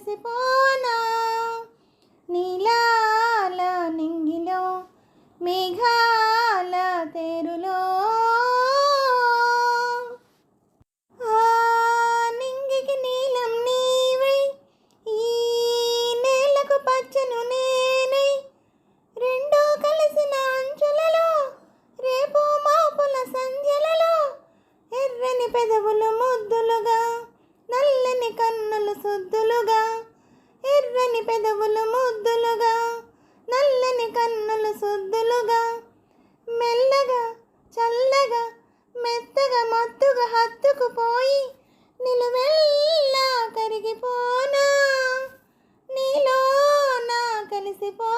కలిసిపోనా నీలాల నింగిలో మేఘాల తేరులో. ఆ నింగికి నీలం నీవై ఈ నేలకు పచ్చను నేనై. రెండూ కలిసిన అంచులలో రేపు మాపుల సంధ్యలలో ఎర్రని పెదవులు ముద్దులుగా కన్నులు సుద్దులుగా ఎర్రని పెదవులు ముద్దులుగా నల్లని కన్నులు సుద్దులుగా మెల్లగా చల్లగా మెత్తగా మత్తుగా హత్తుకుపోయి నిలువెల్లా కరిగిపోనా? నీళ్ళు నా కలిసిపో